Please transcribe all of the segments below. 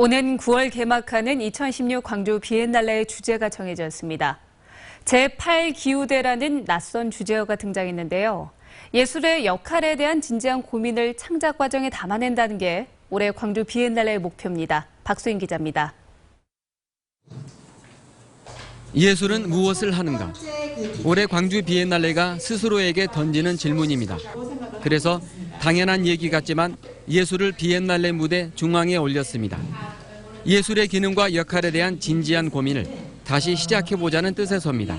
오는 9월 개막하는 2016 광주 비엔날레의 주제가 정해졌습니다. 제8기후대라는 낯선 주제어가 등장했는데요. 예술의 역할에 대한 진지한 고민을 창작 과정에 담아낸다는 게 올해 광주 비엔날레의 목표입니다. 박수인 기자입니다. 예술은 무엇을 하는가? 올해 광주 비엔날레가 스스로에게 던지는 질문입니다. 그래서 당연한 얘기 같지만 예술을 비엔날레 무대 중앙에 올렸습니다. 예술의 기능과 역할에 대한 진지한 고민을 다시 시작해보자는 뜻에서입니다.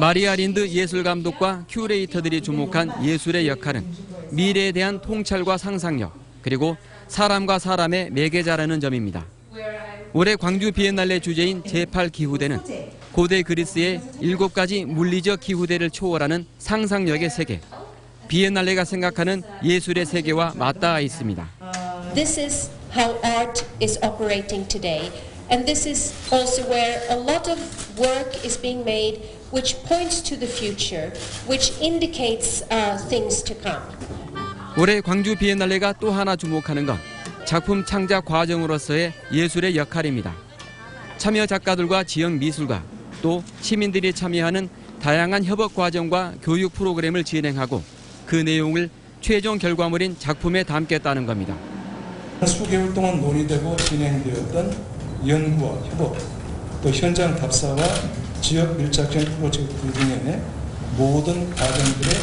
마리아 린드 예술 감독과 큐레이터들이 주목한 예술의 역할은 미래에 대한 통찰과 상상력, 그리고 사람과 사람의 매개자라는 점입니다. 올해 광주 비엔날레 주제인 제8기후대는 고대 그리스의 일곱 가지 물리적 기후대를 초월하는 상상력의 세계, 비엔날레가 생각하는 예술의 세계와 맞닿아 있습니다. This is how art is operating today. And this is also where a lot of work is being made which points to the future, which indicates uh, things to come. 올해 광주 비엔날레가 또 하나 주목하는 건 작품 창작 과정으로서의 예술의 역할입니다. 참여 작가들과 지역 미술가 또 시민들이 참여하는 다양한 협업 과정과 교육 프로그램을 진행하고 그 내용을 최종 결과물인 작품에 담겠다는 겁니다. 수개월 동안 논의되고 진행되었던 연구와 협업, 또 현장 답사와 지역 밀착형 프로젝트 등의 모든 과정들의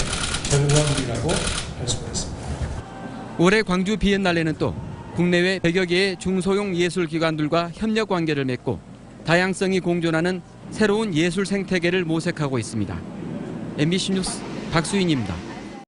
결과물이라고 할 수가 있습니다. 올해 광주 비엔날레는 또 국내외 100여 개의 중소형 예술 기관들과 협력 관계를 맺고 다양성이 공존하는 새로운 예술 생태계를 모색하고 있습니다. MBC 뉴스 박수인입니다.